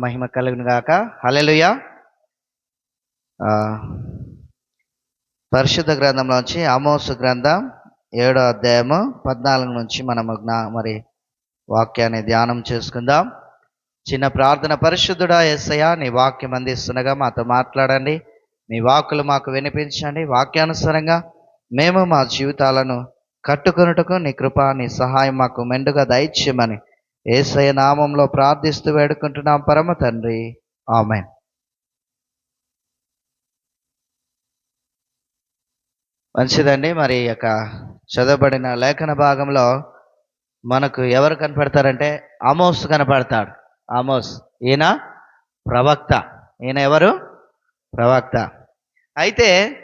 మహిమ కలుగును గాక. హలెలుయ పరిశుద్ధ గ్రంథంలోంచి ఆమోసు గ్రంథం ఏడో అధ్యాయము పద్నాలుగు నుంచి మనము జ్ఞా మరి వాక్యాన్ని ధ్యానం చేసుకుందాం. చిన్న ప్రార్థన పరిశుద్ధుడా ఎస్సయ్య నీ వాక్యం అందిస్తుండగా మాతో మాట్లాడండి. మీ వాక్కులు మాకు వినిపించండి. వాక్యానుసారంగా మేము మా జీవితాలను కట్టుకొనుటకు నీ కృప నీ సహాయం మాకు మెండుగా దయచేయమని ఏసయ నామంలో ప్రార్థిస్తూ వేడుకుంటున్నాం. పరమ తండ్రి. ఆమె మంచిదండి. మరి యొక్క చదవబడిన లేఖన భాగంలో మనకు ఎవరు కనపడతారంటే అమోస్ కనపడతాడు. అమోస్. ఈయన ప్రవక్త. ఈయన ఎవరు? ప్రవక్త. అయితే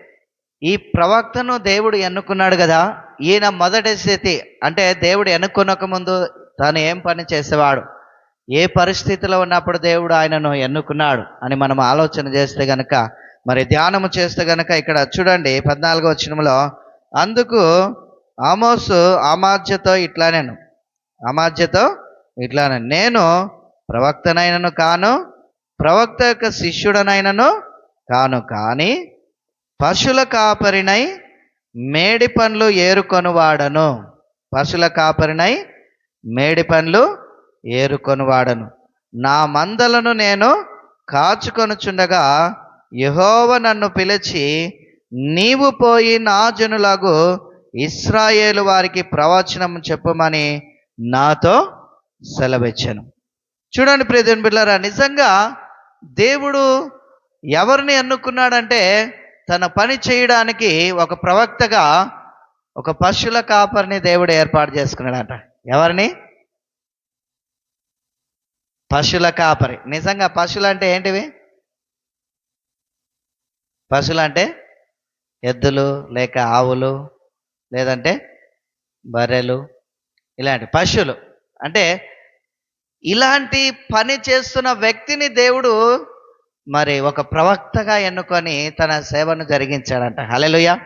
ఈ ప్రవక్తను దేవుడు ఎన్నుకున్నాడు కదా? ఈయన మొదటి స్థితి అంటే దేవుడు ఎన్నుకున్నక ముందు తాను ఏం పని చేసేవాడు? ఏ పరిస్థితిలో ఉన్నప్పుడు దేవుడు ఆయనను ఎన్నుకున్నాడు అని మనం ఆలోచన చేస్తే గనక మరి ధ్యానము చేస్తే గనక ఇక్కడ చూడండి పద్నాలుగో వచనంలో అందుకు ఆమోసు ఆమాధ్యతో ఇట్లానేను అమాజ్యతో ఇట్లానే నేను ప్రవక్తనైనను కాను ప్రవక్త యొక్క శిష్యుడనైనను కాను కానీ పశుల కాపరినై మేడి పండ్లు ఏరుకొనువాడను. పశుల కాపరినై మేడి పండ్లు ఏరుకొని వాడను నా మందలను నేను కాచుకొనుచుండగా యహోవ నన్ను పిలిచి నీవు పోయి నా జనులకు ఇస్రాయేలు వారికి ప్రవచనం చెప్పమని నాతో సెలవిచ్చాను. చూడండి ప్రియదేవుని బిడ్డారా నిజంగా దేవుడు ఎవరిని ఎన్నుకున్నాడంటే తన పని చేయడానికి ఒక ప్రవక్తగా ఒక పశువుల కాపరిని దేవుడు ఏర్పాటు చేసుకున్నాడంట. ఎవరిని? పశువుల కాపరి. నిజంగా పశువులు అంటే ఏంటివి? పశువులు అంటే ఎద్దులు లేక ఆవులు లేదంటే బర్రెలు ఇలాంటి పశువులు. అంటే ఇలాంటి పని చేస్తున్న వ్యక్తిని దేవుడు మరి ఒక ప్రవక్తగా ఎన్నుకొని తన సేవను జరిగించాడంట. హలెలుయ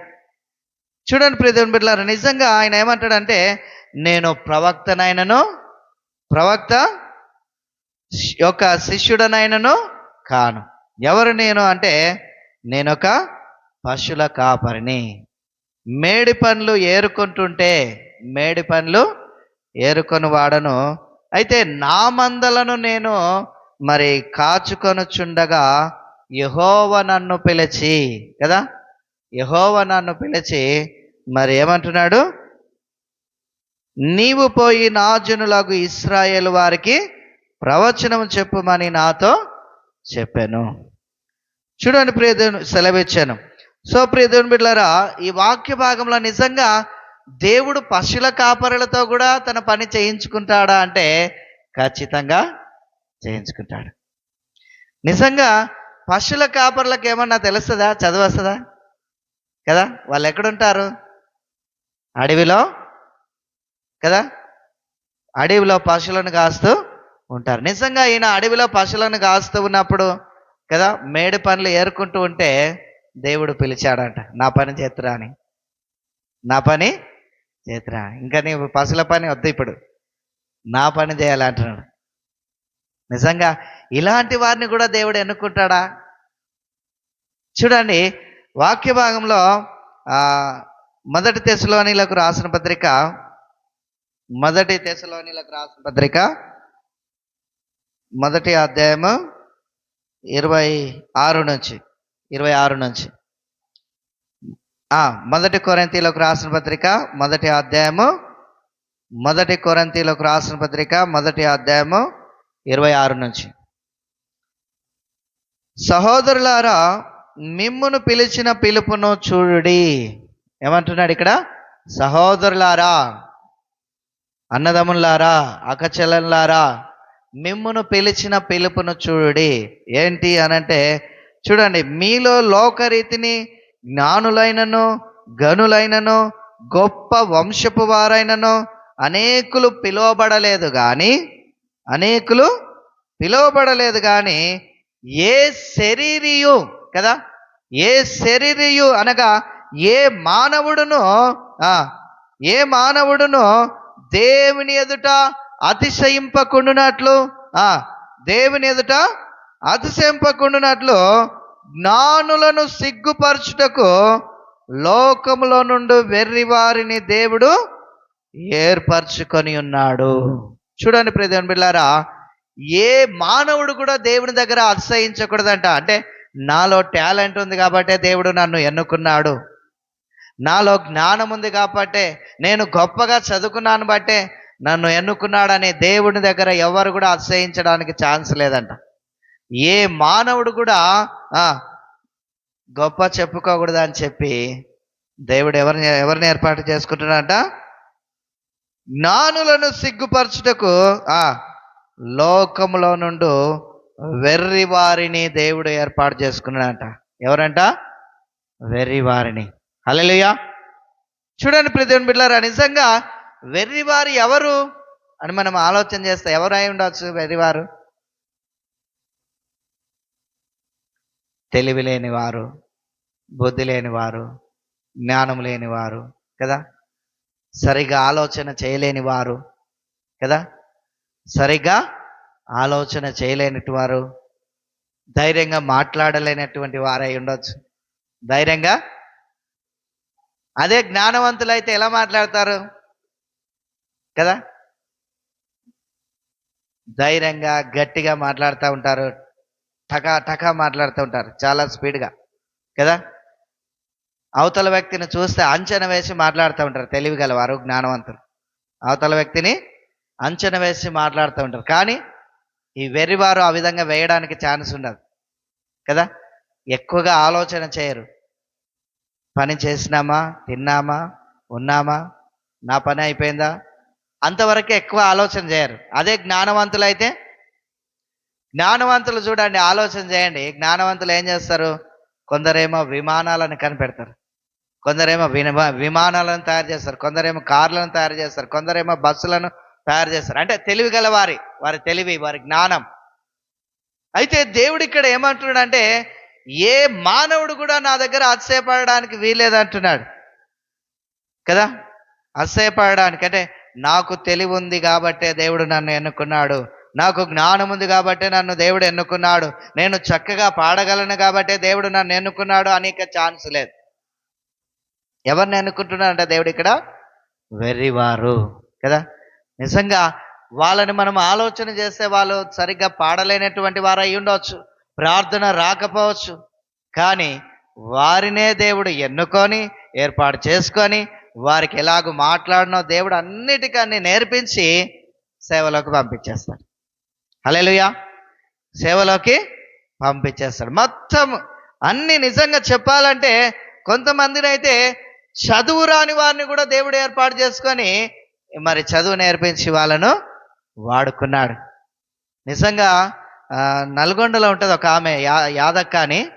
చూడండి ప్రియదేవుని బిడ్డలారా నిజంగా ఆయన ఏమంటాడంటే నేను ప్రవక్తనైనను ప్రవక్త యొక్క శిష్యుడనైనను కాను. ఎవరు నేను అంటే నేనొక పశుల పశువుల కాపరిని. మేడి పండ్లు ఏరుకుంటుంటే మేడి పండ్లు ఏరుకొని వాడను అయితే నా మందలను నేను మరి కాచుకొనుచుండగా యహోవ నన్ను పిలిచి కదా? యహోవ నన్ను పిలిచి మరి ఏమంటున్నాడు? నీవు పోయి నా జనులకు ఇస్రాయేల్ వారికి ప్రవచనం చెప్పుమని నాతో చెప్పాను. చూడండి ప్రియదేవుని సెలవిచ్చాను. సో ప్రియదేవుని బిడ్డలారా ఈ వాక్య భాగంలో నిజంగా దేవుడు పశుల కాపరులతో కూడా తన పని చేయించుకుంటాడా అంటే ఖచ్చితంగా చేయించుకుంటాడు. నిజంగా పశుల కాపర్లకు ఏమన్నా తెలుస్తుందా? చదువు వస్తుందా? కదా? వాళ్ళు ఎక్కడుంటారు? అడవిలో? కదా? అడవిలో పశువులను కాస్తూ ఉంటారు. నిజంగా ఈయన అడవిలో పశువులను కాస్తూ ఉన్నప్పుడు కదా మేడి పనులు ఏరుకుంటూ ఉంటే దేవుడు పిలిచాడంట నా పని చేతురా అని. నా పని చేతురా ఇంకా నీ పశువుల పని వద్దు ఇప్పుడు. నా పని చేయాలంటున్నాడు నిజంగా ఇలాంటి వారిని కూడా దేవుడు ఎన్నుకుంటాడా? చూడండి వాక్య భాగంలో మొదటి తెశలోనిలకు రాసిన పత్రిక మొదటి తెశలోనిలకు రాసిన పత్రిక మొదటి అధ్యాయము ఇరవై ఆరు నుంచి ఇరవై ఆరు నుంచి. మొదటి కొరంతీలకు రాసిన పత్రిక మొదటి అధ్యాయము మొదటి కొరంతీలకు రాసిన పత్రిక మొదటి అధ్యాయము ఇరవై ఆరు నుంచి. సహోదరులారా మిమ్మును పిలిచిన పిలుపును చూడుడి. ఏమంటున్నాడు ఇక్కడ? సహోదరులారా అన్నదమ్ములారా అకచలంలారా మిమ్మును పిలిచిన పిలుపును చూడుడి ఏంటి అనంటే చూడండి మీలో లోకరీతిని జ్ఞానులైనను గనులైనను గొప్ప వంశపు వారైనను అనేకులు పిలువబడలేదు కానీ అనేకులు పిలువబడలేదు కానీ ఏ శరీరియు కదా ఏ శరీరియు అనగా ఏ మానవుడును ఏ మానవుడును దేవుని ఎదుట అతిశయింపకుండునట్లు దేవుని ఎదుట అతిశయింపకుండునట్లు జ్ఞానులను సిగ్గుపరచుటకు లోకములో నుండి వెర్రి వారిని దేవుడు ఏర్పరచుకొని ఉన్నాడు. చూడండి ప్రదేవన్ బిళ్ళారా ఏ మానవుడు కూడా దేవుని దగ్గర అతిశయించకూడదంట. అంటే నాలో టాలెంట్ ఉంది కాబట్టే దేవుడు నన్ను ఎన్నుకున్నాడు. నాలో జ్ఞానం ఉంది కాబట్టే నేను గొప్పగా చదువుకున్నాను బట్టే నన్ను ఎన్నుకున్నాడని దేవుని దగ్గర ఎవరు కూడా అతిశయించడానికి ఛాన్స్ లేదంట. ఏ మానవుడు కూడా గొప్ప చెప్పుకోకూడదు అని చెప్పి దేవుడు ఎవరిని ఎవరిని ఏర్పాటు చేసుకుంటున్నాడంట? జ్ఞానులను సిగ్గుపరచుటకు ఆ లోకములో నుండు వెర్రి వారిని దేవుడు ఏర్పాటు చేసుకున్నాడంట. ఎవరంట? వెర్రి వారిని. అలలుయా చూడండి ప్రతిని బిడ్డారా నిజంగా వెర్రివారు ఎవరు అని మనం ఆలోచన చేస్తే ఎవరై ఉండవచ్చు వెర్రివారు? తెలివి లేని వారు బుద్ధి లేని వారు జ్ఞానం లేని వారు కదా? సరిగా ఆలోచన చేయలేని వారు కదా? సరిగా ఆలోచన చేయలేనటు వారు ధైర్యంగా మాట్లాడలేనటువంటి వారై ఉండొచ్చు. ధైర్యంగా అదే జ్ఞానవంతులైతే ఎలా మాట్లాడతారు? కదా? ధైర్యంగా గట్టిగా మాట్లాడుతూ ఉంటారు. టకా టకా మాట్లాడుతూ ఉంటారు. చాలా స్పీడ్గా. కదా? అవతల వ్యక్తిని చూస్తే అంచనా వేసి మాట్లాడుతూ ఉంటారు. తెలివి గలవారు జ్ఞానవంతులు. అవతల వ్యక్తిని అంచనా వేసి మాట్లాడుతూ ఉంటారు. కానీ ఈ వెర్రివారు ఆ విధంగా వేయడానికి ఛాన్స్ ఉండదు. కదా? ఎక్కువగా ఆలోచన చేయరు. పని చేసినామా? తిన్నామా? ఉన్నామా? నా పని అయిపోయిందా? అంతవరకే ఎక్కువ ఆలోచన చేయరు. అదే జ్ఞానవంతులు అయితే జ్ఞానవంతులు చూడండి ఆలోచన చేయండి. జ్ఞానవంతులు ఏం చేస్తారు? కొందరేమో విమానాలను కనిపెడతారు. కొందరేమో వినమ విమానాలను తయారు చేస్తారు. కొందరేమో కార్లను తయారు చేస్తారు. కొందరేమో బస్సులను తయారు చేస్తారు. అంటే తెలివి గల వారి వారి తెలివి వారి జ్ఞానం. అయితే దేవుడు ఇక్కడ ఏమంటున్నాడంటే ఏ మానవుడు కూడా నా దగ్గర అతిశయపడడానికి వీలేదంటున్నాడు కదా? అతిశయపడడానికి. అంటే నాకు తెలివి ఉంది కాబట్టే దేవుడు నన్ను ఎన్నుకున్నాడు. నాకు జ్ఞానం ఉంది కాబట్టే నన్ను దేవుడు ఎన్నుకున్నాడు. నేను చక్కగా పాడగలను కాబట్టే దేవుడు నన్ను ఎన్నుకున్నాడు అనేక ఛాన్స్ లేదు. ఎవరిని ఎన్నుకుంటున్నాడంటే దేవుడు ఇక్కడ? వెర్రివారు. కదా? నిజంగా వాళ్ళని మనం ఆలోచన చేస్తే వాళ్ళు సరిగ్గా పాడలేనటువంటి వారు అయి ఉండవచ్చు ప్రార్థన రాకపోవచ్చు. కానీ వారినే దేవుడు ఎన్నుకొని ఏర్పాటు చేసుకొని వారికి ఎలాగ మాట్లాడినో దేవుడు అన్నిటికన్నీ నేర్పించి సేవలోకి పంపించేస్తాడు. హలేలుయా సేవలోకి పంపించేస్తాడు. మొత్తం అన్ని నిజంగా చెప్పాలంటే కొంతమందిని అయితే చదువు రాని వారిని కూడా దేవుడు ఏర్పాటు చేసుకొని మరి చదువు నేర్పించి వాళ్ళను వాడుకున్నాడు. నిజంగా నల్గొండలో ఉంటుంది ఒక ఆమె యా యాదక్క అని.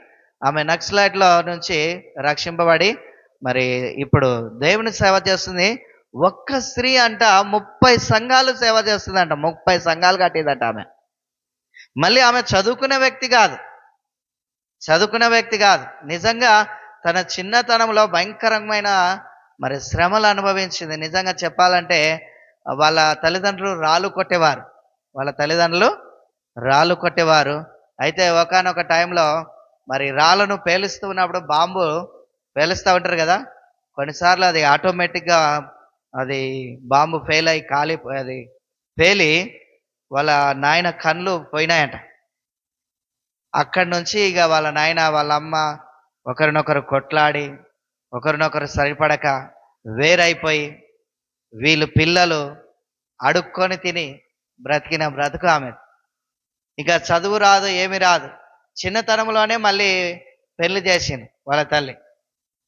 ఆమె నక్సలైట్లో నుంచి రక్షింపబడి మరి ఇప్పుడు దేవుని సేవ చేస్తుంది. ఒక్క స్త్రీ అంట ముప్పై సంఘాలు సేవ చేస్తుందంట ముప్పై సంఘాలు కట్టిందంట ఆమె. మళ్ళీ ఆమె చదువుకునే వ్యక్తి కాదు. చదువుకునే వ్యక్తి కాదు. నిజంగా తన చిన్నతనంలో భయంకరమైన మరి శ్రమలు అనుభవించింది. నిజంగా చెప్పాలంటే వాళ్ళ తల్లిదండ్రులు రాళ్ళు కొట్టేవారు. వాళ్ళ తల్లిదండ్రులు రాళ్ళు కొట్టేవారు. అయితే ఒకనొక టైంలో మరి రాళ్ళను పేలుస్తూ ఉన్నప్పుడు బాంబు పేలుస్తూ ఉంటారు కదా కొన్నిసార్లు అది ఆటోమేటిక్గా అది బాంబు ఫెయిల్ అయి కాలి అది పేలి వాళ్ళ నాయన కళ్ళు పోయినాయంట. అక్కడి నుంచి ఇక వాళ్ళ నాయన వాళ్ళ అమ్మ ఒకరినొకరు కొట్లాడి ఒకరినొకరు సరిపడక వేరైపోయి వీళ్ళు పిల్లలు అడుక్కొని తిని బ్రతికిన బ్రతుకు ఆమె ఇక చదువు రాదు ఏమి రాదు. చిన్నతనంలోనే మళ్ళీ పెళ్ళి చేసింది వాళ్ళ తల్లి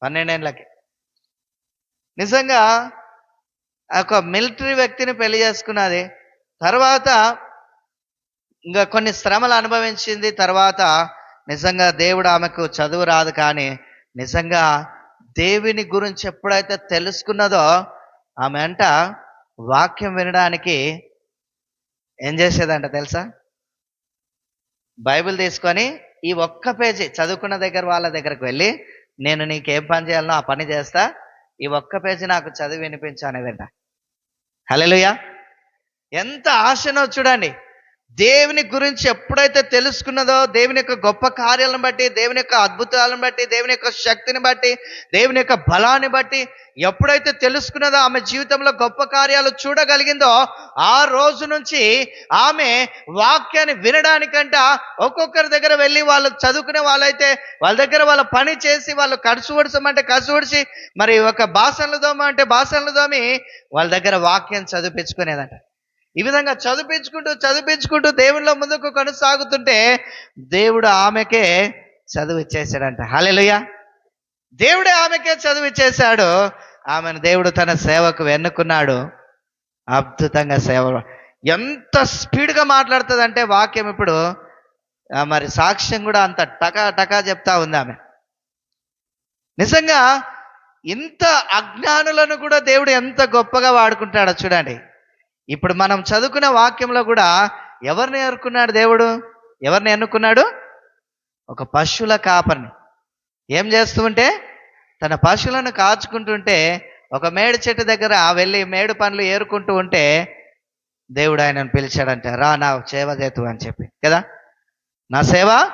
పన్నెండేళ్ళకి నిజంగా ఒక మిలిటరీ వ్యక్తిని పెళ్ళి చేసుకున్నది తర్వాత ఇంకా కొన్ని శ్రమలు అనుభవించింది తర్వాత నిజంగా దేవుడు ఆమెకు చదువు రాదు కానీ నిజంగా దేవుని గురించి ఎప్పుడైతే తెలుసుకున్నదో ఆమె అంట వాక్యం వినడానికి ఏం చేసేదంట తెలుసా? బైబిల్ తీసుకొని ఈ ఒక్క పేజీ చదువుకున్న దగ్గర వాళ్ళ దగ్గరకు వెళ్ళి నేను నీకేం పని చేయాలనో ఆ పని చేస్తా. ఈ ఒక్క పేజీ నాకు చదివి వినిపించు అనేదంట. హల్లెలూయా. ఎంత ఆశనో చూడండి. దేవుని గురించి ఎప్పుడైతే తెలుసుకున్నదో దేవుని యొక్క గొప్ప కార్యాలను బట్టి దేవుని యొక్క అద్భుతాలను బట్టి దేవుని యొక్క శక్తిని బట్టి దేవుని యొక్క బలాన్ని బట్టి ఎప్పుడైతే తెలుసుకున్నదో ఆమె జీవితంలో గొప్ప కార్యాలు చూడగలిగిందో ఆ రోజు నుంచి ఆమె వాక్యాన్ని వినడానికంట ఒక్కొక్కరి దగ్గర వెళ్ళి వాళ్ళు చదువుకునే వాళ్ళైతే వాళ్ళ దగ్గర వాళ్ళ పని చేసి వాళ్ళు కడుసు ఉడసమంటే కసు ఉడిసి మరి ఒక భాషలు దోమ అంటే భాషలు దోమి వాళ్ళ దగ్గర వాక్యం చదివించుకునేదంట. ఈ విధంగా చదివించుకుంటూ చదివించుకుంటూ దేవుళ్ళ ముందుకు కొనసాగుతుంటే దేవుడు ఆమెకే చదువు ఇచ్చేసాడంట హల్లెలూయా. దేవుడే ఆమెకే చదువు ఇచ్చేశాడు. ఆమెను దేవుడు తన సేవకు ఎన్నుకున్నాడు అద్భుతంగా సేవ. ఎంత స్పీడ్గా మాట్లాడుతుందంటే వాక్యం ఇప్పుడు మరి సాక్ష్యం కూడా అంత టకా టకా చెప్తా ఉంది ఆమె. నిజంగా ఇంత అజ్ఞానులను కూడా దేవుడు ఎంత గొప్పగా వాడుకుంటాడో చూడండి. ఇప్పుడు మనం చదువుకునే వాక్యంలో కూడా ఎవరిని ఎన్నుకున్నాడు దేవుడు? ఎవరిని ఎన్నుకున్నాడు? ఒక పశువుల కాపర్ని. ఏం చేస్తూ ఉంటే తన పశువులను కాచుకుంటుంటే ఒక మేడు చెట్టు దగ్గర వెళ్ళి మేడు పనులు ఏరుకుంటూ ఉంటే దేవుడు ఆయనను పిలిచాడంటే రా నా సేవ చేతు అని చెప్పి. కదా? నా సేవ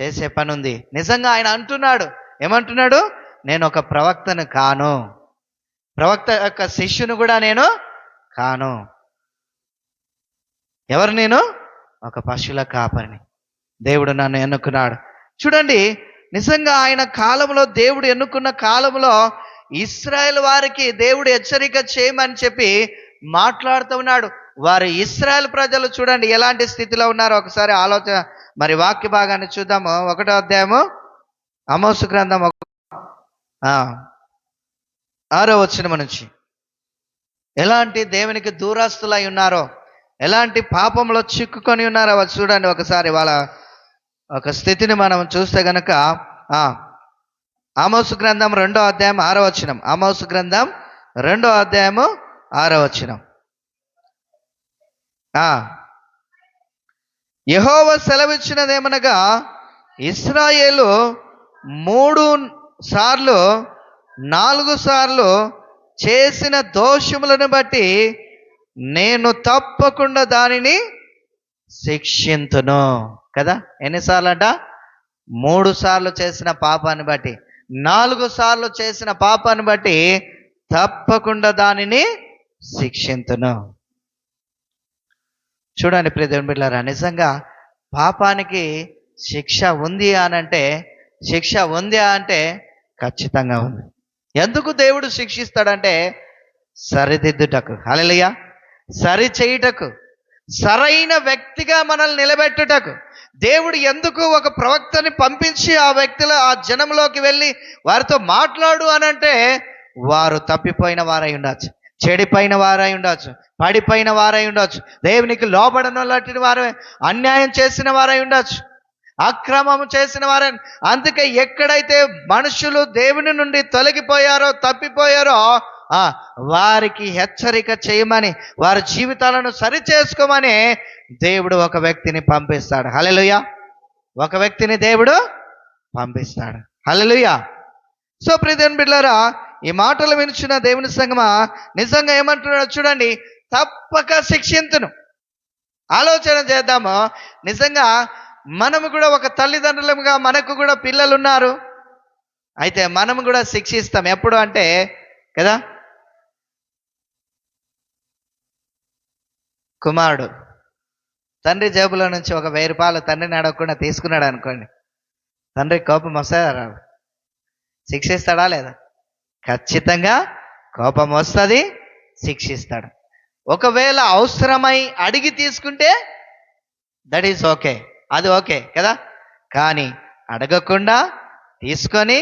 చేసే పని ఉంది నిజంగా ఆయన అంటున్నాడు. ఏమంటున్నాడు? నేను ఒక ప్రవక్తను కాను. ప్రవక్త యొక్క శిష్యును కూడా నేను కాను. ఎవరు నేను? ఒక పశువుల కాపరిని. దేవుడు నన్ను ఎన్నుకున్నాడు. చూడండి నిజంగా ఆయన కాలంలో దేవుడు ఎన్నుకున్న కాలంలో ఇస్రాయల్ వారికి దేవుడు హెచ్చరిక చేయమని చెప్పి మాట్లాడుతూ ఉన్నాడు. వారు ఇస్రాయల్ ప్రజలు చూడండి ఎలాంటి స్థితిలో ఉన్నారో ఒకసారి ఆలోచన. మరి వాక్య భాగాన్ని చూద్దాము. ఒకటో అధ్యాయము అమోసు గ్రంథం ఒక- ఆరో వచ్చిన నుంచి. ఎలాంటి దేవునికి దూరస్తులై ఉన్నారో ఎలాంటి పాపంలో చిక్కుకొని ఉన్నారో వాళ్ళు చూడండి ఒకసారి వాళ్ళ ఒక స్థితిని మనం చూస్తే గనక ఆమోసు గ్రంథం రెండో అధ్యాయం ఆరో వచనం. ఆమోసు గ్రంథం రెండో అధ్యాయము ఆరో వచనం. యహోవ సెలవిచ్చినదేమనగా ఇస్రాయేలు మూడు సార్లు నాలుగు సార్లు చేసిన దోషములను బట్టి నేను తప్పకుండా దానిని శిక్షింతును. కదా? ఎన్నిసార్లు అంట మూడు సార్లు చేసిన పాపాన్ని బట్టి. నాలుగు సార్లు చేసిన పాపాన్ని బట్టి తప్పకుండా దానిని శిక్షింతును. చూడండి ప్రియదేవుని బిడ్డారా నిజంగా పాపానికి శిక్ష ఉంది అనంటే శిక్ష ఉంది అంటే ఖచ్చితంగా ఉంది. ఎందుకు దేవుడు శిక్షిస్తాడంటే సరిదిద్దుటకు. హల్లెలూయా. సరి చేయుటకు సరైన వ్యక్తిగా మనల్ని నిలబెట్టుటకు. దేవుడు ఎందుకు ఒక ప్రవక్తని పంపించి ఆ వ్యక్తుల ఆ జనంలోకి వెళ్ళి వారితో మాట్లాడు అని అంటే వారు తప్పిపోయిన వారై ఉండొచ్చు. చెడిపోయిన వారై ఉండొచ్చు. పడిపోయిన వారై ఉండొచ్చు. దేవునికి లోబడనలాంటి వారే అన్యాయం చేసిన వారై ఉండొచ్చు. అక్రమము చేసిన వారని. అందుకే ఎక్కడైతే మనుషులు దేవుని నుండి తొలగిపోయారో తప్పిపోయారో ఆ వారికి హెచ్చరిక చేయమని వారి జీవితాలను సరి చేసుకోమని దేవుడు ఒక వ్యక్తిని పంపిస్తాడు. హల్లెలూయా. ఒక వ్యక్తిని దేవుడు పంపిస్తాడు. హల్లెలూయా. సో ప్రియదేవుని బిడ్లరా ఈ మాటలు వినిచిన దేవుని సంగమా నిజంగా ఏమంటున్నాడో చూడండి. తప్పక శిక్షింతును. ఆలోచన చేద్దాము. నిజంగా మనము కూడా ఒక తల్లిదండ్రులుగా మనకు కూడా పిల్లలు ఉన్నారు అయితే మనము కూడా శిక్షిస్తాం. ఎప్పుడు అంటే కదా? కుమారుడు. తండ్రి జేబులో నుంచి ఒక వెయ్యి రూపాయలు తండ్రిని అడగకుండా తీసుకున్నాడు అనుకోండి. తండ్రి కోపం వస్తుందా? శిక్షిస్తాడా లేదా? ఖచ్చితంగా కోపం వస్తుంది శిక్షిస్తాడు. ఒకవేళ అవసరమై అడిగి తీసుకుంటే దట్ ఈస్ ఓకే అది ఓకే కదా? కానీ అడగకుండా తీసుకొని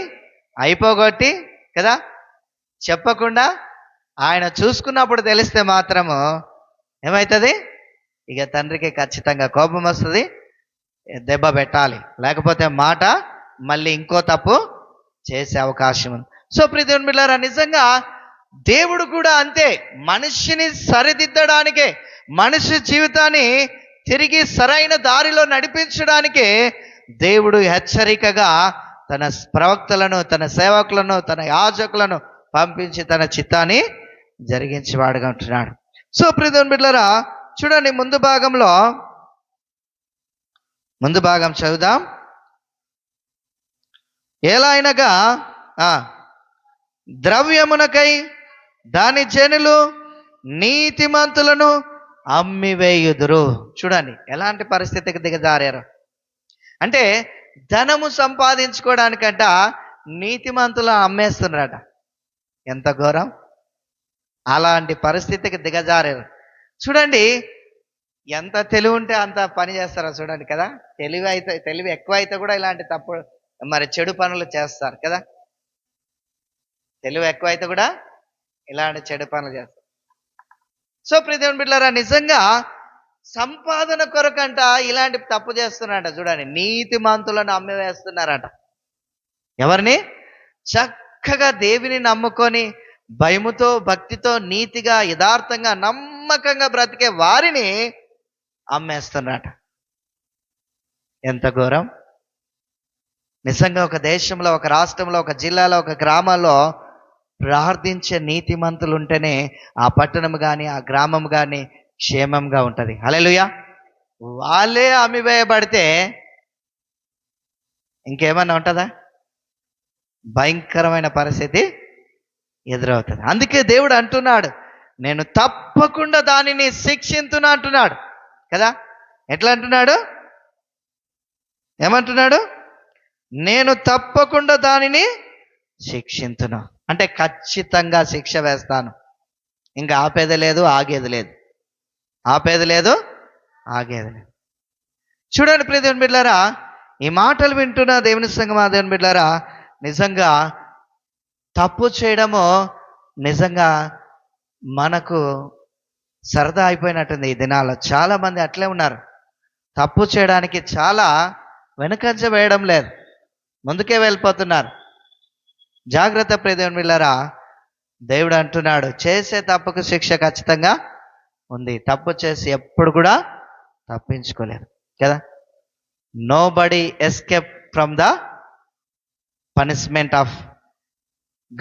అయిపోగొట్టి కదా? చెప్పకుండా ఆయన చూసుకున్నప్పుడు తెలిస్తే మాత్రము ఏమవుతుంది ఇక తండ్రికి ఖచ్చితంగా కోపం వస్తుంది దెబ్బ పెట్టాలి. లేకపోతే మాట మళ్ళీ ఇంకో తప్పు చేసే అవకాశం ఉంది. సో ప్రియదేవుని బిడ్డారా నిజంగా దేవుడు కూడా అంతే. మనిషిని సరిదిద్దడానికే మనిషి జీవితాన్ని తిరిగి సరైన దారిలో నడిపించడానికే దేవుడు హెచ్చరికగా తన ప్రవక్తలను తన సేవకులను తన యాజకులను పంపించి తన చిత్తాన్ని జరిగించేవాడుగా ఉంటున్నాడు. సో ప్రియదేవుని బిడ్లరా చూడండి ముందు భాగంలో ముందు భాగం చదువుదాం. ఎలా అయినగా ద్రవ్యమునకై దాని జనులు నీతిమంతులను అమ్మివేయుదురు చూడండి ఎలాంటి పరిస్థితికి దిగజారారు? అంటే ధనము సంపాదించుకోవడానికంట నీతిమంతులు అమ్మేస్తున్నారట. ఎంత ఘోరం? అలాంటి పరిస్థితికి దిగజారారు. చూడండి ఎంత తెలివి ఉంటే అంత పని చేస్తారో చూడండి కదా? తెలివి అయితే తెలివి ఎక్కువ అయితే కూడా ఇలాంటి తప్పు మరి చెడు పనులు చేస్తారు కదా? తెలివి ఎక్కువ అయితే కూడా ఇలాంటి చెడు పనులు చేస్తారు. సో ప్రియదేవుని బిడ్డారా నిజంగా సంపాదన కొరకంట ఇలాంటి తప్పు చేస్తున్నారంట. చూడండి నీతి మంతులను అమ్మివేస్తున్నారంట. ఎవరిని? చక్కగా దేవిని నమ్ముకొని భయముతో భక్తితో నీతిగా యథార్థంగా నమ్మకంగా బ్రతికే వారిని అమ్మేస్తున్నారట. ఎంత ఘోరం. నిజంగా ఒక దేశంలో ఒక రాష్ట్రంలో ఒక జిల్లాలో ఒక గ్రామాల్లో ప్రార్థించే నీతిమంతులు ఉంటేనే ఆ పట్టణం కానీ ఆ గ్రామం కానీ క్షేమంగా ఉంటుంది. అలెలుయా వాళ్ళే అమివేయబడితే ఇంకేమన్నా ఉంటుందా? భయంకరమైన పరిస్థితి ఎదురవుతుంది. అందుకే దేవుడు అంటున్నాడు నేను తప్పకుండా దానిని శిక్షింతున్నా అంటున్నాడు. కదా? ఎట్లా అంటున్నాడు? ఏమంటున్నాడు? నేను తప్పకుండా దానిని శిక్షింతున్నా అంటే ఖచ్చితంగా శిక్ష వేస్తాను. ఇంకా ఆపేది లేదు ఆగేది లేదు. ఆపేది లేదు ఆగేది లేదు. చూడండి ప్రియ దేవుని బిడ్డారా ఈ మాటలు వింటున్న దేవుని సంగమా దేవుని బిడ్డారా నిజంగా తప్పు చేయడము నిజంగా మనకు సరదా అయిపోయినట్టుంది ఈ దినాల్లో. చాలామంది అట్లే ఉన్నారు. తప్పు చేయడానికి చాలా వెనుకంజ వేయడం లేదు. ముందుకే వెళ్ళిపోతున్నారు. జాగ్రత్త ప్రదేవుని వెళ్ళారా దేవుడు అంటున్నాడు చేసే తప్పుకు శిక్ష ఖచ్చితంగా ఉంది. తప్పు చేసి ఎప్పుడు కూడా తప్పించుకోలేరు. కదా? Nobody escape from the punishment of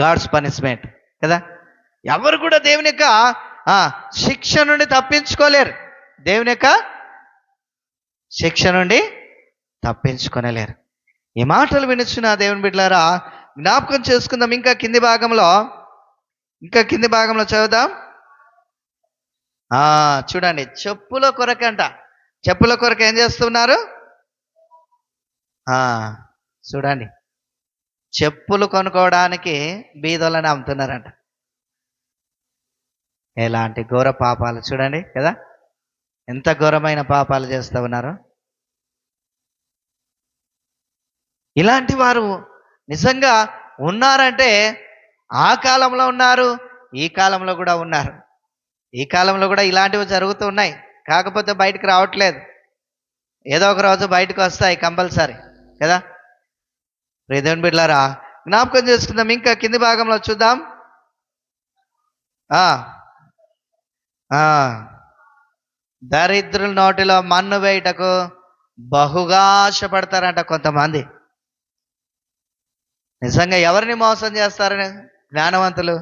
God's punishment కదా? ఎవరు కూడా దేవుని యొక్క శిక్ష నుండి తప్పించుకోలేరు. దేవుని యొక్క శిక్ష నుండి తప్పించుకొనలేరు. ఈ మాటలు వినిచిన దేవుని బిడ్డలారా జ్ఞాపకం చేసుకుందాం. ఇంకా కింది భాగంలో ఇంకా కింది భాగంలో చదువుదాం. చూడండి. చెప్పుల కొరకంట చెప్పుల కొరకు ఏం చేస్తున్నారు? చూడండి. చెప్పులు కొనుక్కోవడానికి బీదోళ్ళని అమ్ముతున్నారంట. ఎలాంటి ఘోర పాపాలు చూడండి కదా. ఎంత ఘోరమైన పాపాలు చేస్తూ ఉన్నారు. ఇలాంటి వారు నిజంగా ఉన్నారంటే ఆ కాలంలో ఉన్నారు ఈ కాలంలో కూడా ఉన్నారు. ఈ కాలంలో కూడా ఇలాంటివి జరుగుతూ ఉన్నాయి. కాకపోతే బయటకు రావట్లేదు. ఏదో ఒక రోజు బయటకు వస్తాయి కంపల్సరీ కదా? ప్రియదేవుని బిడ్లారా జ్ఞాపకం చేసుకుందాం. ఇంకా కింది భాగంలో చూద్దాం. దరిద్రుల నోటిలో మన్ను వేయటకు బహుగా ఆశపడతారంట కొంతమంది. నిజంగా ఎవరిని మోసం చేస్తారని? జ్ఞానవంతులు?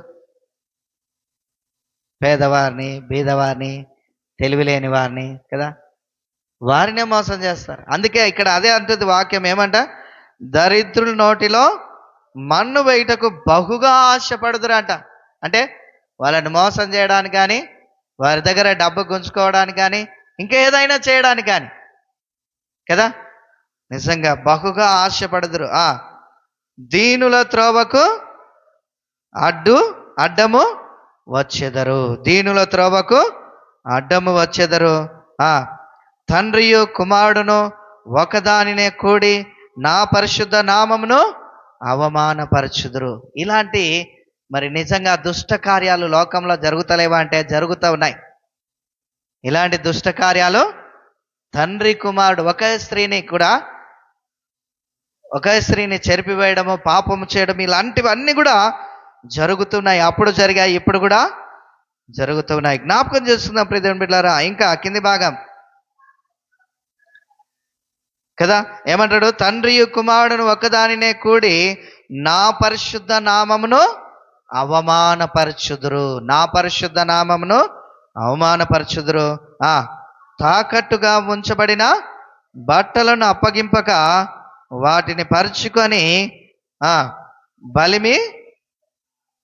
పేదవారిని బీదవారిని తెలివిలేని వారిని కదా? వారినే మోసం చేస్తారు. అందుకే ఇక్కడ అదే అంటుంది వాక్యం ఏమంట? దరిద్రుల నోటిలో మన్ను వేయటకు బహుగా ఆశపడుదురంట. అంటే వాళ్ళని మోసం చేయడానికి కానీ వారి దగ్గర డబ్బు గుంజుకోవడానికి కానీ ఇంకేదైనా చేయడానికి కానీ కదా? నిజంగా బహుగా ఆశపడుదురు. దీనుల త్రోవకు అడ్డు అడ్డము వచ్చెదరు. దీనుల త్రోవకు అడ్డము వచ్చెదరు. తండ్రియు కుమారుడును ఒకదానినే కూడి నా పరిశుద్ధ నామమును అవమానపరచుదురు. ఇలాంటి మరి నిజంగా దుష్ట కార్యాలు లోకంలో జరుగుతలేవా అంటే జరుగుతూ ఉన్నాయి. ఇలాంటి దుష్ట కార్యాలు తండ్రి కుమారుడు ఒకే స్త్రీని కూడా ఒకే స్త్రీని చెరిపివేయడము పాపము చేయడం ఇలాంటివన్నీ కూడా జరుగుతున్నాయి. అప్పుడు జరిగాయి ఇప్పుడు కూడా జరుగుతున్నాయి. జ్ఞాపకం చేస్తున్నాం ప్రదేవన్ బిడ్డారా ఇంకా కింది భాగం. కదా ఏమంటాడు? తండ్రి కుమారుడును ఒకదానినే కూడి నా పరిశుద్ధ నామమును అవమానపరచుదురు. నా పరిశుద్ధ నామమును అవమానపరచుదురు. ఆ తాకట్టుగా ఉంచబడిన బట్టలను అప్పగింపక వాటిని పరుచుకొని బలిమి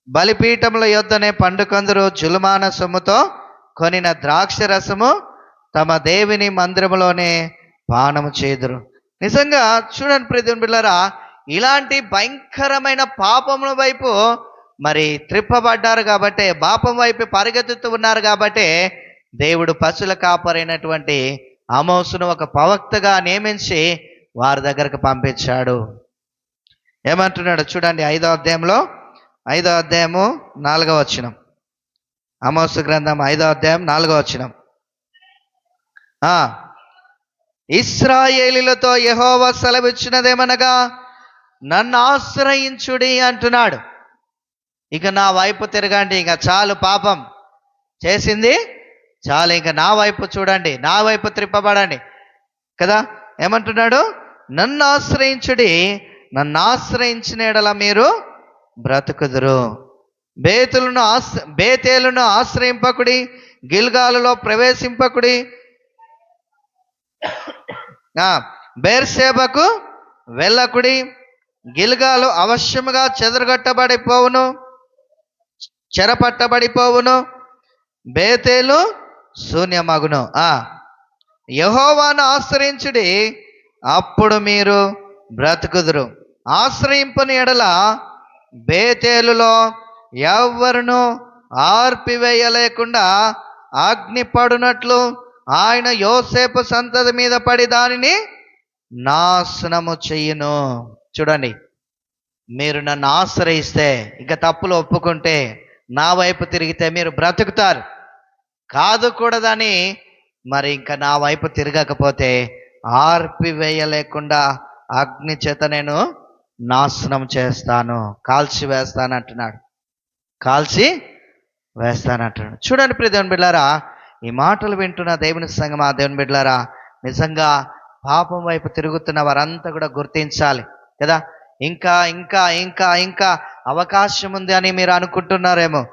బలిపీఠముల యొద్దనే పండుకొందరు జులుమాన సొమ్ముతో కొనిన ద్రాక్ష రసము తమ దేవిని మందిరములోనే పానము చేదురు. నిజంగా చూడండి ప్రతి బిళ్ళరా ఇలాంటి భయంకరమైన పాపముల వైపు మరి త్రిప్పబడ్డారు కాబట్టి పాపం వైపు పరిగెత్తుతూ ఉన్నారు కాబట్టి దేవుడు పశుల కాపరైనటువంటి అమోసును ఒక ప్రవక్తగా నియమించి వారి దగ్గరకు పంపించాడు. ఏమంటున్నాడు చూడండి ఐదో అధ్యాయంలో ఐదో అధ్యాయము నాలుగో వచ్చినం అమోసు గ్రంథం ఐదో అధ్యాయం నాలుగో వచ్చినం ఇస్రాయేలీలతో యహోవ సెలవిచ్చినదేమనగా నన్ను ఆశ్రయించుడి అంటున్నాడు. ఇక నా వైపు తిరగండి ఇక చాలు పాపం. చేసింది చాలు ఇంకా నా వైపు చూడండి నా వైపు త్రిప్పబడండి. కదా ఏమంటున్నాడు? నన్ను ఆశ్రయించుడి నన్ను ఆశ్రయించిన ఎడల మీరు బ్రతుకుదురు. బేతులను ఆశ బేతేలను ఆశ్రయింపకుడి గిల్గాలలో ప్రవేశింపకుడి బేర్సేబకు వెళ్ళకుడి గిల్గాలు అవశ్యముగా చెదరగొట్టబడిపోవును చెరపట్టబడిపోవును బేతేలు శూన్యమగును. యహోవాను ఆశ్రయించుడి అప్పుడు మీరు బ్రతుకుదురు. ఆశ్రయింపని ఎడల బేతేలులో ఎవరును ఆర్పివేయలేకుండా అగ్ని పడునట్లు ఆయన యోసేపు సంతతి మీద పడి దానిని నాశనము చెయ్యును చూడండి మీరు నన్ను ఆశ్రయిస్తే ఇక తప్పులు ఒప్పుకుంటే నా వైపు తిరిగితే మీరు బ్రతుకుతారు. కాదు కూడదని మరి ఇంకా నా వైపు తిరగకపోతే ఆర్పివేయలేకుండా అగ్ని చేత నేను నాశనం చేస్తాను. కాల్చి వేస్తాను అంటున్నాడు కాల్చి వేస్తానంటున్నాడు. చూడండి ప్రియ దేవుని బిడ్డారా ఈ మాటలు వింటున్న దేవుని సంఘం ఆ దేవుని బిడ్డారా నిజంగా పాపం వైపు తిరుగుతున్న వారంతా కూడా గుర్తించాలి కదా? ఇంకా ఇంకా ఇంకా ఇంకా అవకాశం ఉంది అని మీరు అనుకుంటున్నారేమో?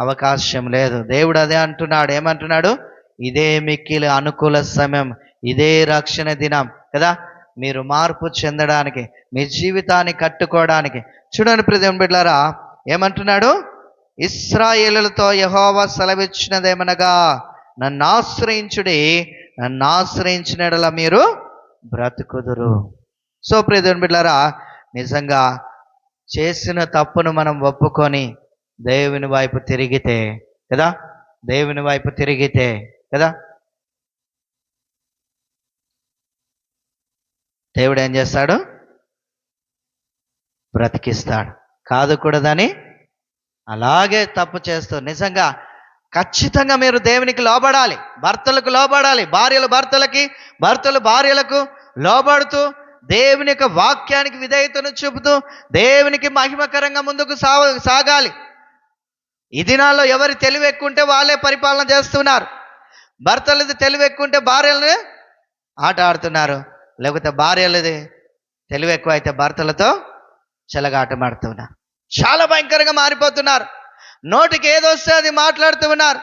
అవకాశం లేదు. దేవుడు అదే అంటున్నాడు. ఏమంటున్నాడు? ఇదే మిక్కిలి అనుకూల సమయం. ఇదే రక్షణ దినం కదా? మీరు మార్పు చెందడానికి మీ జీవితాన్ని కట్టుకోవడానికి. చూడండి ప్రదేం బిడ్డారా ఏమంటున్నాడు? ఇస్రాయేలులతో యహోవా సెలవిచ్చినదేమనగా నన్ను ఆశ్రయించుడి నన్ను ఆశ్రయించినడలా మీరు బ్రతుకుదురు. సో ప్రియదేవుని బిడ్డారా నిజంగా చేసిన తప్పును మనం ఒప్పుకొని దేవుని వైపు తిరిగితే కదా? దేవుని వైపు తిరిగితే కదా? దేవుడు ఏం చేస్తాడు? బ్రతికిస్తాడు. కాదు కూడదని అలాగే తప్పు చేస్తూ నిజంగా ఖచ్చితంగా మీరు దేవునికి లోబడాలి. భర్తలకు లోబడాలి. భార్యలు భర్తలకి భర్తలు భార్యలకు లోబడుతూ దేవుని యొక్క వాక్యానికి విధేయతను చూపుతూ దేవునికి మహిమకరంగా ముందుకు సాగ సాగాలి. ఈ దినాల్లో ఎవరి తెలివి ఎక్కువ ఉంటే వాళ్ళే పరిపాలన చేస్తున్నారు. భర్తలది తెలివి ఎక్కువ ఉంటే భార్యలని ఆట ఆడుతున్నారు. లేకపోతే భార్యలది తెలివి ఎక్కువ అయితే భర్తలతో చెలగాటమాడుతున్నారు చాలా భయంకరంగా మారిపోతున్నారు. నోటికి ఏదొస్తే అది మాట్లాడుతూ ఉన్నారు.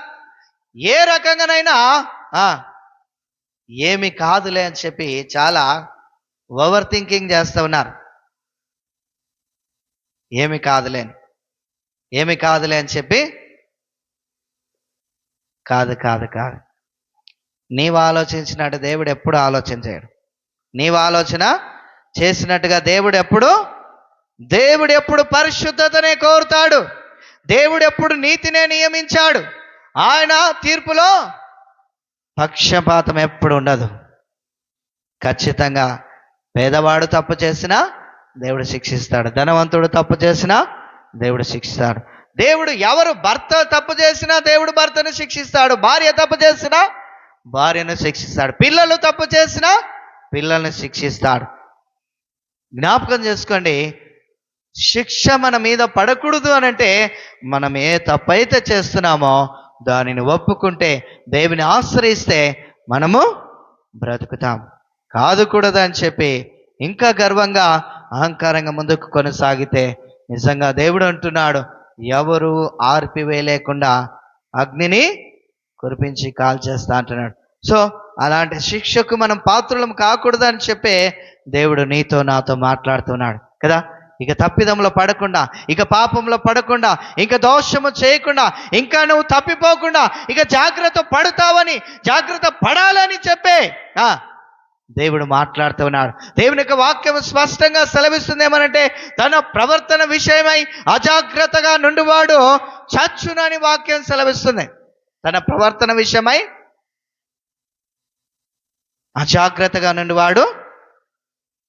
ఏ రకంగానైనా ఏమి కాదులే అని చెప్పి చాలా ఓవర్ థింకింగ్ చేస్తూ ఉన్నారు. ఏమి కాదులేని ఏమి కాదులే అని చెప్పి కాదు కాదు కాదు. నీవు ఆలోచించినట్టు దేవుడు ఎప్పుడు ఆలోచన చేయడు. నీవు ఆలోచన చేసినట్టుగా దేవుడు ఎప్పుడు? దేవుడు ఎప్పుడు పరిశుద్ధతనే కోరుతాడు. దేవుడు ఎప్పుడు నీతినే నియమించాడు. ఆయన తీర్పులో పక్షపాతం ఎప్పుడు ఉండదు. ఖచ్చితంగా పేదవాడు తప్పు చేసినా దేవుడు శిక్షిస్తాడు. ధనవంతుడు తప్పు చేసినా దేవుడు శిక్షిస్తాడు. దేవుడు ఎవరు భర్త తప్పు చేసినా దేవుడు భర్తను శిక్షిస్తాడు. భార్య తప్పు చేసినా భార్యను శిక్షిస్తాడు. పిల్లలు తప్పు చేసినా పిల్లల్ని శిక్షిస్తాడు. జ్ఞాపకం చేసుకోండి శిక్ష మన మీద పడకూడదు అని అంటే మనం ఏ తప్పైతే చేస్తున్నామో దానిని ఒప్పుకుంటే దేవుని ఆశ్రయిస్తే మనము బ్రతుకుతాం. కాదు కూడదు అని చెప్పి ఇంకా గర్వంగా అహంకారంగా ముందుకు కొనసాగితే నిజంగా దేవుడు అంటున్నాడు ఎవరు ఆర్పివేయలేకుండా అగ్నిని కురిపించి కాల్చేస్తా అంటున్నాడు. సో అలాంటి శిక్షకు మనం పాత్రులం కాకూడదని చెప్పే దేవుడు నీతో నాతో మాట్లాడుతున్నాడు కదా? ఇక తప్పిదంలో పడకుండా ఇక పాపంలో పడకుండా ఇక దోషము చేయకుండా ఇంకా నువ్వు తప్పిపోకుండా ఇక జాగ్రత్త పడతావని జాగ్రత్త పడాలని చెప్పే దేవుడు మాట్లాడుతున్నాడు. దేవుని యొక్క వాక్యం స్పష్టంగా సెలవిస్తుంది ఏమనంటే తన ప్రవర్తన విషయమై అజాగ్రత్తగా నుండివాడు చచ్చునని వాక్యం సెలవిస్తుంది. తన ప్రవర్తన విషయమై అజాగ్రత్తగా నుండివాడు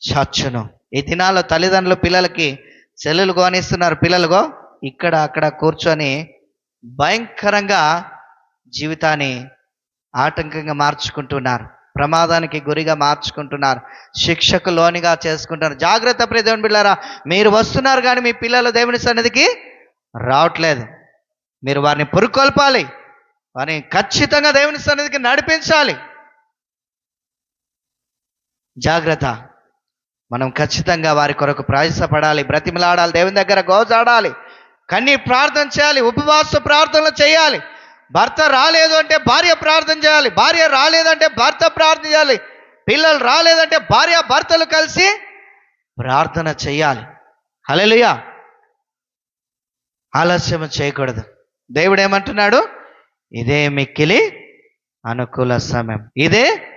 చచ్చును. ఈ దినాల్లో తల్లిదండ్రులు పిల్లలకి సెల్లులు కొనిస్తున్నారు. పిల్లలుగో ఇక్కడ అక్కడ కూర్చొని భయంకరంగా జీవితాన్ని ఆటంకంగా మార్చుకుంటున్నారు. ప్రమాదానికి గురిగా మార్చుకుంటున్నారు. శిక్షకు లోనిగా చేసుకుంటున్నారు. జాగ్రత్త ప్రియ దేవుని బిళ్ళారా మీరు వస్తున్నారు కానీ మీ పిల్లలు దేవుని సన్నిధికి రావట్లేదు. మీరు వారిని పురుకొల్పాలి. వారిని ఖచ్చితంగా దేవుని సన్నిధికి నడిపించాలి. జాగ్రత్త. మనం ఖచ్చితంగా వారి కొరకు ప్రయాసపడాలి బ్రతిమలాడాలి దేవుని దగ్గర గోజాడాలి కన్నీ ప్రార్థన చేయాలి ఉపవాస ప్రార్థనలు చేయాలి. భర్త రాలేదు అంటే భార్య ప్రార్థన చేయాలి భార్య రాలేదంటే భర్త ప్రార్థన చేయాలి పిల్లలు రాలేదంటే భార్య భర్తలు కలిసి ప్రార్థన చేయాలి. హలలుయా ఆలస్యం చేయకూడదు. దేవుడు ఏమంటున్నాడు? ఇదే మిక్కిలి అనుకూల సమయం. ఇదే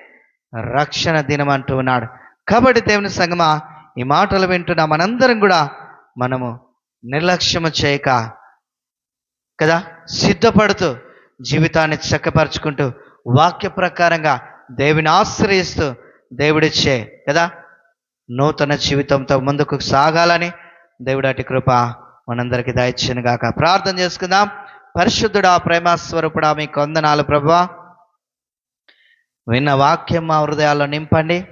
రక్షణ దినం అంటూ ఉన్నాడు. కాబట్టి దేవుని సంగమా ఈ మాటలు వింటున్న మనందరం కూడా మనము నిర్లక్ష్యము చేయక కదా సిద్ధపడుతూ జీవితాన్ని చక్కపరుచుకుంటూ వాక్య ప్రకారంగా దేవుని ఆశ్రయిస్తూ దేవుడిచ్చే కదా నూతన జీవితంతో ముందుకు సాగాలని దేవుడు అటు కృప మనందరికీ దయచేను గాక ప్రార్థన చేసుకుందాం. పరిశుద్ధుడా ప్రేమ స్వరూపుడా మీ కొందనాలు ప్రభా విన్న వాక్యం మా హృదయాల్లో నింపండి.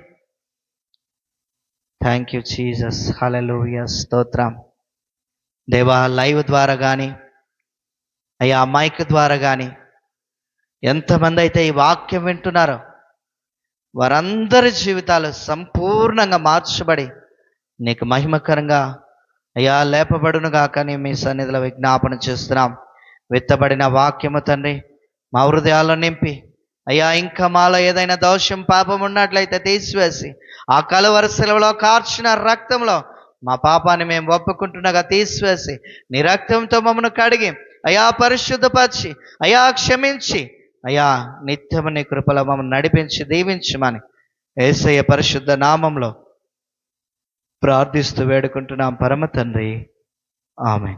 థ్యాంక్ యూ చీజస్ హలలుయ స్తోత్రం. దేవా లైవ్ ద్వారా కానీ అయ్యా మైక్ ద్వారా కానీ ఎంతమంది అయితే ఈ వాక్యం వింటున్నారో వారందరి జీవితాలు సంపూర్ణంగా మార్చబడి నీకు మహిమకరంగా అయ్యా లేపబడును గాకని మీ సన్నిధిలో విజ్ఞాపన చేస్తున్నాం. విత్తబడిన వాక్యము తండ్రి మా హృదయాల్లో నింపి అయ్యా ఇంకా మాలో ఏదైనా దోషం పాపం ఉన్నట్లయితే తీసివేసి ఆ కలువర సెలవులో కార్చిన రక్తంలో మా పాపాన్ని మేము ఒప్పుకుంటున్నగా తీసివేసి నీ రక్తంతో మమ్మను కడిగి అయా పరిశుద్ధపరిచి అయా క్షమించి అయా నిత్యము నీ కృపలో మమ్మల్ని నడిపించి దీవించమని ఏసయ్య పరిశుద్ధ నామంలో ప్రార్థిస్తూ వేడుకుంటున్నాం పరమ తండ్రి. ఆమె